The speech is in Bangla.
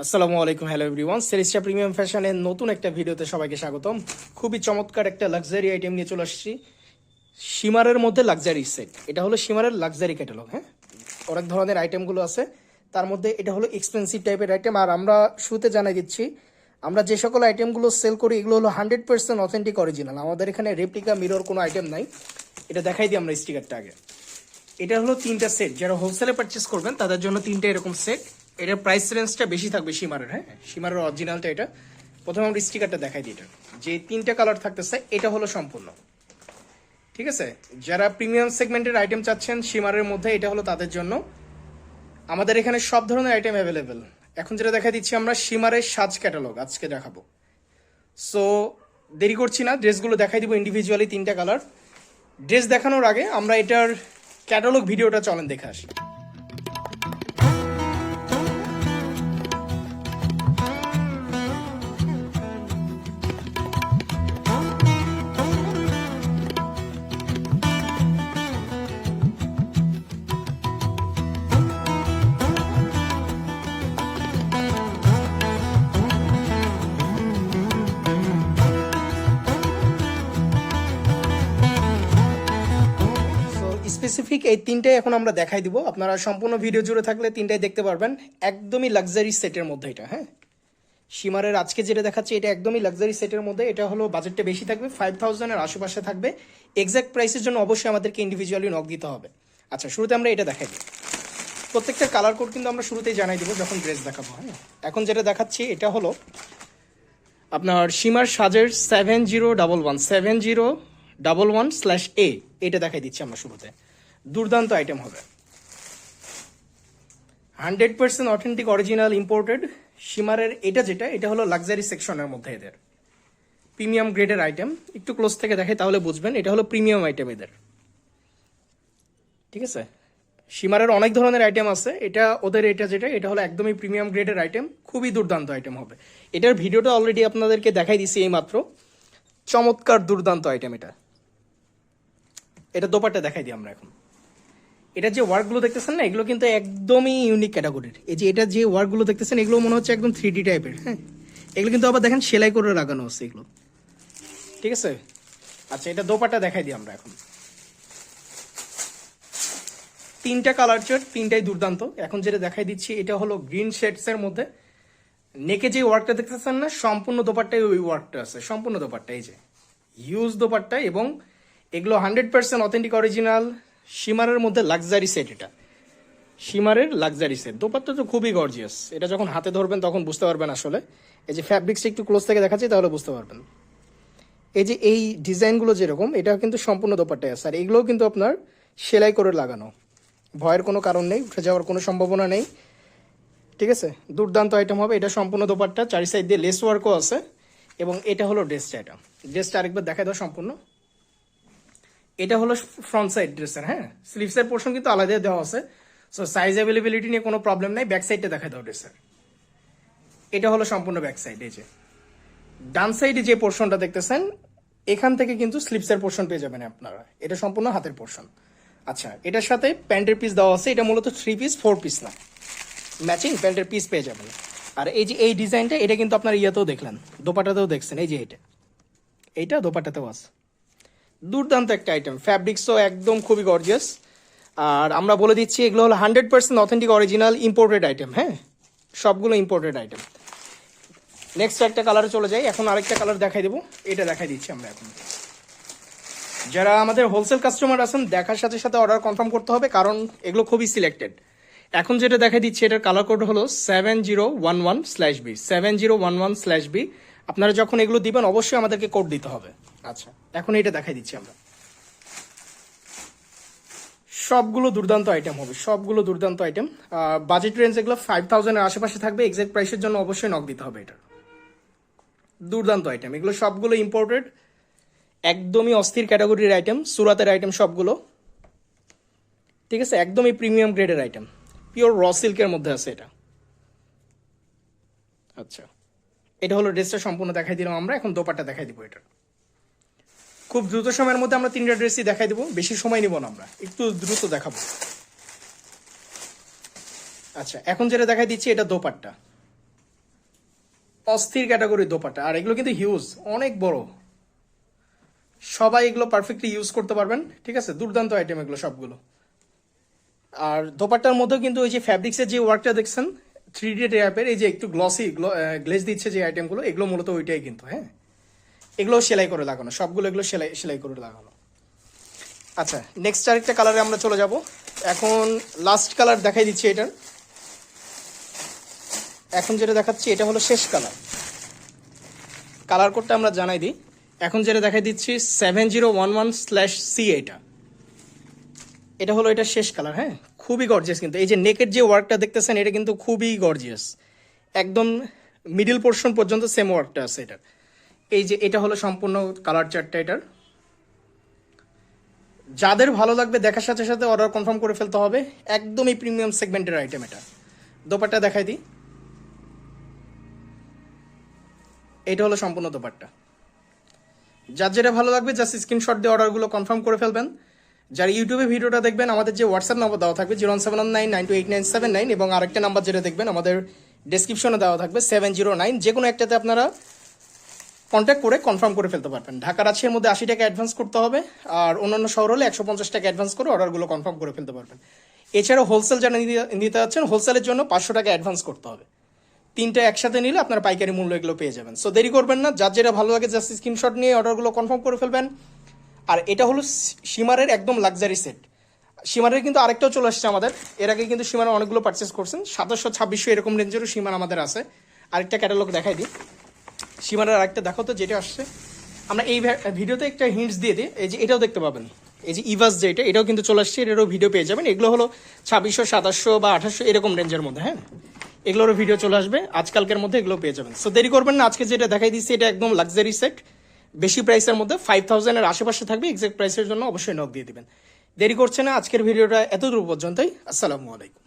আসসালামু আলাইকুম, হ্যালো এভরিওয়ান। সেরিস্টা প্রিমিয়াম ফ্যাশনের নতুন একটা ভিডিওতে সবাইকে স্বাগতম। খুবই চমৎকার একটা লাক্সারি আইটেম নিয়ে চলে আসছি। সীমারের মধ্যে লাক্সারি সেট এটা হলো সীমারের লাক্সারি ক্যাটালগ হ্যাঁ? অনেক ধরনের আইটেমগুলো আছে। তার মধ্যে এটা হলো এক্সপেন্সিভ টাইপের আইটেম আর আমরা শুরুতে জানাই দিচ্ছি, আমরা যে সকল আইটেমগুলো সেল করি, এগুলো হলো হান্ড্রেড পার্সেন্ট অথেন্টিক অরিজিনাল আমাদের এখানে রেপ্লিকা মিরর কোনো আইটেম নাই। এটা দেখাই দিই আমরা স্টিকারটা আগে। এটা হলো তিনটা সেট যারা হোলসেলে পারচেস করবেন, তাদের জন্য তিনটা এরকম সেট এটার প্রাইস রেঞ্জটা বেশি থাকবে সীমারের হ্যাঁ? সীমারের অরিজিনালটা এটা। প্রথমে আমরা স্টিকারটা দেখাই দিই এটা। যে তিনটা কালার থাকতেছে, এটা হলো সম্পূর্ণ। ঠিক আছে? যারা প্রিমিয়াম সেগমেন্টের আইটেম চাচ্ছেন সীমারের মধ্যে এটা হলো তাদের জন্য। আমাদের এখানে সব ধরনের আইটেম অ্যাভেলেবেল এখন যেটা দেখা দিচ্ছি আমরা সীমারের সাজ ক্যাটালগ আজকে দেখাবো। সো দেরি করছি না ড্রেসগুলো দেখাই দিব ইন্ডিভিজুয়ালি তিনটা কালার ড্রেস দেখানোর আগে আমরা এটার ক্যাটালগ ভিডিওটা চলেন দেখে আসি। স্পেসিফিক এই তিনটাই এখন আমরা দেখাই দিব। আপনারা সম্পূর্ণ ভিডিও জুড়ে থাকলে তিনটাই দেখতে পারবেন। একদমই লাক্সারি সেটের মধ্যে এটা হ্যাঁ? সীমারের আজকে যেটা দেখাচ্ছি, এটা একদমই লাক্সারি সেটের মধ্যে। এটা হলো বাজেটটা বেশি থাকবে ফাইভ থাউজেন্ডের আশেপাশে থাকবে। এক্সাক্ট প্রাইসের জন্য অবশ্যই আমাদেরকে ইন্ডিভিজুয়ালি নক দিতে হবে। আচ্ছা শুরুতে আমরা এটা দেখাই দিই। প্রত্যেকটা কালার কোড কিন্তু আমরা শুরুতেই জানাই দেবো, যখন ড্রেস দেখাবো হ্যাঁ? এখন যেটা দেখাচ্ছি, এটা হলো আপনার সীমার সাজের seven zero double one seven zero double one slash A এটা দেখাই দিচ্ছি আমরা শুরুতে। দুর্দান্ত আইটেম হবে। Hundred percent authentic original imported সীমারের এটা যেটা, এটা হলো লাক্সারি সেকশনের মধ্যে এদের। প্রিমিয়াম গ্রেডের আইটেম একটু ক্লোজ থেকে দেখে তাহলে বুঝবেন, এটা হলো প্রিমিয়াম আইটেম এদের। ঠিক আছে? সীমারের অনেক ধরনের আইটেম আছে। এটা, ওদের এটা যেটা, এটা হলো একদমই প্রিমিয়াম গ্রেডের আইটেম খুবই দুর্দান্ত আইটেম হবে। এটার ভিডিওটা অলরেডি আপনাদেরকে দেখাই দিছি এই মাত্র চমৎকার দুর্দান্ত আইটেম এটা। এটা দোপাট্টা দেখাই দিই আমরা এখন। এটা যে ওয়ার্কগুলো দেখতেছেন না এগুলো কিন্তু একদমই ইউনিক ক্যাটাগরির এই যে এটা যে ওয়ার্কগুলো দেখতেছেন এগুলো মনে হচ্ছে একদম থ্রি ডি টাইপের হ্যাঁ। এগুলো কিন্তু আবার দেখেন সেলাই করে লাগানো হচ্ছে এগুলো। ঠিক আছে? আচ্ছা এটা দোপাট্টা দেখাই দিই আমরা এখন। তিনটা কালার চার্ট তিনটাই দুর্দান্ত। এখন যেটা দেখাই দিচ্ছি এটা হলো গ্রিন শেডস এর মধ্যে। নেকে যে ওয়ার্কটা দেখতেছেন না সম্পূর্ণ দোপাট্টায় ওই ওয়ার্কটা আছে। সম্পূর্ণ দোপাট্টা এই যে। হিউজ দোপাট্টা এবং এগুলো হান্ড্রেড পার্সেন্ট অথেন্টিক অরিজিনাল সীমারের মধ্যে লাক্সারি সেট এটা। সীমারের লাক্সারি সেট দোপাট্টা তো খুবই গর্জিয়াস এটা যখন হাতে ধরবেন তখন বুঝতে পারবেন আসলে। এই যে ফ্যাব্রিক্সটা একটু ক্লোজ থেকে দেখাচ্ছি তাহলে বুঝতে পারবেন। এই যে এই ডিজাইনগুলো যেরকম এটা কিন্তু সম্পূর্ণ দোপাট্টায় আছে। আর এগুলোও কিন্তু আপনার সেলাই করে লাগানো। ভয়ের কোনো কারণ নেই, উঠে যাওয়ার কোনো সম্ভাবনা নেই। ঠিক আছে? দুর্দান্ত আইটেম হবে। এটা সম্পূর্ণ দোপাট্টা। চারি সাইড দিয়ে লেস ওয়ার্কও আছে। এবং এটা হলো ড্রেসটা এটা। ড্রেসটা আরেকবার দেখা দাও সম্পূর্ণ। এটা হলো ফ্রন্ট সাইড ড্রেসের হ্যাঁ? স্লিভসের পোর্শন কিন্তু আলাদা দেওয়া আছে। সো সাইজ অ্যাভেলেবিলিটি নিয়ে কোনো প্রবলেম নাই ব্যাক সাইডটা দেখা দাও ড্রেসের এটা হলো সম্পূর্ণ ব্যাক সাইড এই যে। ডান সাইডে যে পোর্শনটা দেখতেছেন, এখান থেকে কিন্তু স্লিপসের পোর্শন পেয়ে যাবেন আপনারা। এটা সম্পূর্ণ হাতের পোর্শন আচ্ছা এটার সাথে প্যান্টের পিস দেওয়া আছে, এটা মূলত থ্রি পিস ফোর পিস না। ম্যাচিং প্যান্টের পিস পেয়ে যাবেন। আর এই যে এই ডিজাইনটা এটা কিন্তু আপনার ইয়েতেও দেখলেন, দোপাটাতেও দেখছেন, এই যে এটা। এইটা দোপাটাতেও আছে। দুর্দান্ত একটা আইটেম ফ্যাব্রিক্সও একদম খুবই গর্জিয়াস আর আমরা বলে দিচ্ছি, এগুলো হলো hundred percent authentic original imported item হ্যাঁ? সবগুলো ইম্পোর্টেড আইটেম নেক্সট একটা কালারে চলে যাই। এখন আরেকটা কালার দেখাই দেবো। এটা দেখাই দিচ্ছি আমরা এখন। যারা আমাদের হোলসেল কাস্টমার আছেন, দেখার সাথে সাথে অর্ডার কনফার্ম করতে হবে, কারণ এগুলো খুবই সিলেক্টেড এখন যেটা দেখা দিচ্ছে, এটার কালার কোড হলো seven zero one one slash B seven zero one one slash B আপনারা যখন এগুলো দিবেন অবশ্যই আমাদেরকে কোড দিতে হবে। আচ্ছা। এখন এটা দেখাই দিচ্ছি আমরা। সবগুলো দুর্দান্ত আইটেম হবে সবগুলো দুর্দান্ত আইটেম বাজেট রেঞ্জ এগুলো ফাইভ থাউজেন্ডের আশেপাশে থাকবে এক্সাক্ট প্রাইসের জন্য অবশ্যই নক দিতে হবে এটার দুর্দান্ত আইটেম এগুলো সবগুলো ইম্পোর্টেড একদমই অস্থির ক্যাটাগরির আইটেম সুরাতের আইটেম সবগুলো। ঠিক আছে? একদমই প্রিমিয়াম গ্রেডের আইটেম পিওর র সিল্কের মধ্যে আছে এটা। আচ্ছা। এটা হলো ড্রেসটা সম্পূর্ণ দেখাই দিলাম আমরা। এখন দোপাট্টা দেখাই দিব এটা খুব দ্রুত সময়ের মধ্যে আমরা তিনটা ড্রেসই দেখাই দিব। বেশি সময় নিব না আমরা। একটু দ্রুত দেখাবো। আচ্ছা এখন যেটা দেখাই দিচ্ছি, এটা দোপাট্টা। অস্থির ক্যাটাগরি দোপাট্টা। আর এগুলো কিন্তু হিউজ, অনেক বড়। সবাই এগুলো পারফেক্টলি ইউজ করতে পারবেন, ঠিক আছে? দুর্দান্ত আইটেম এগুলো সবগুলো। আর দোপাট্টার মধ্যেও কিন্তু ওই যে ফ্যাব্রিক্সের যে ওয়ার্কটা দেখছেন থ্রি ডি টাইপের এই যে একটু গ্লসি গ্লেজ দিচ্ছে যে আইটেমগুলো এগুলো মূলত ওইটাই কিন্তু হ্যাঁ? এগুলো সেলাই করে লাগানো, সবগুলো এগুলো সেলাই সেলাই করে লাগানো। আচ্ছা নেক্সট আরেকটা কালারে আমরা চলে যাব। এখন লাস্ট কালার দেখাই দিচ্ছি এটার। এখন যেটা দেখাচ্ছি, এটা হলো শেষ কালার কালার কোডটা আমরা জানাই দিই। এখন যেটা দেখাই দিচ্ছি seven zero one one slash C এটা। এটা হলো এটা শেষ কালার হ্যাঁ? খুবই গর্জিয়াস কিন্তু। এই যে নেকের যে ওয়ার্কটা দেখতেছেন, এটা কিন্তু খুবই গর্জিয়াস একদম মিডিল পোর্শন পর্যন্ত সেম ওয়ার্কটা আছে এটার। এই যে এটা হলো সম্পূর্ণ কালার চার্টটা এটার। যাদের ভালো লাগবে দেখার সাথে সাথে অর্ডার কনফার্ম করে ফেলতে হবে। একদমই প্রিমিয়াম সেগমেন্টের আইটেম এটা। দোপাট্টা দেখাই দিই। এটা হলো সম্পূর্ণ দোপাট্টা। যার যেটা ভালো লাগবে জাস্ট স্ক্রিনশট দিয়ে অর্ডারগুলো কনফার্ম করে ফেলবেন। যারা ইউটিউবে ভিডিওটা দেখবেন, আমাদের যে হোয়াটসঅ্যাপ নাম্বার দেওয়া থাকবে zero seven nine nine two eight nine seven nine এবং আরেকটা নাম্বার যেটা দেখবেন, আমাদের ডেসক্রিপশনে দেওয়া থাকবে সেভেন জিরো নাইন যে কোনো একটাতে আপনারা কন্ট্যাক্ট করে কনফার্ম করে ফেলতে পারবেন। ঢাকা রাজশাহীর মধ্যে আশি টাকা অ্যাডভান্স করতে হবে, আর অন্যান্য শহর হলে একশো পঞ্চাশ টাকা অ্যাডভান্স করে অর্ডারগুলো কনফার্ম করে ফেলতে পারবেন। এছাড়াও হোলসেল যারা নিতে- যাচ্ছেন হোলসেলের জন্য পাঁচশো টাকা অ্যাডভান্স করতে হবে। তিনটা একসাথে নিলে আপনারা পাইকারি মূল্য এগুলো পেয়ে যাবেন। সো দেরি করবেন না, যার যেটা ভালো লাগে জাস্ট স্ক্রিনশট নিয়ে অর্ডারগুলো কনফার্ম করে ফেলবেন। আর এটা হলো সীমারের একদম লাক্সারি সেট সীমারের কিন্তু আরেকটাও চলে আসছে আমাদের। এর আগে কিন্তু সীমার অনেকগুলো পারচেস করছেন। সাতাশশো ছাব্বিশশো এরকম রেঞ্জেরও সীমার আমাদের আছে। আরেকটা ক্যাটালগ দেখাই দিই। সীমারের আরেকটা দেখো তো, যেটা আসছে। আমরা এই ভিডিওতে একটা হিন্টস দিয়ে দিই। এই যে এটাও দেখতে পাবেন। এই যে ইভাস যেটা এটাও কিন্তু চলে আসছে। এটারও ভিডিও পেয়ে যাবেন। এগুলো হলো ছাব্বিশশো, সাতাশশো বা আঠাশশো এরকম রেঞ্জের মধ্যে হ্যাঁ? এগুলোরও ভিডিও চলে আসবে। আজকালকের মধ্যে এগুলো পেয়ে যাবেন। সো দেরি করবেন না। আজকে যেটা দেখাই দিচ্ছি, এটা একদম লাক্সারি সেট বেশি প্রাইসের মধ্যে ফাইভ থাউজেন্ডের আশেপাশে থাকবে এক্সাক্ট প্রাইসের জন্য অবশ্যই নক দিয়ে দিবেন। দেরি করছে না, আজকের ভিডিওটা এতদূর পর্যন্তই। আসসালামু আলাইকুম।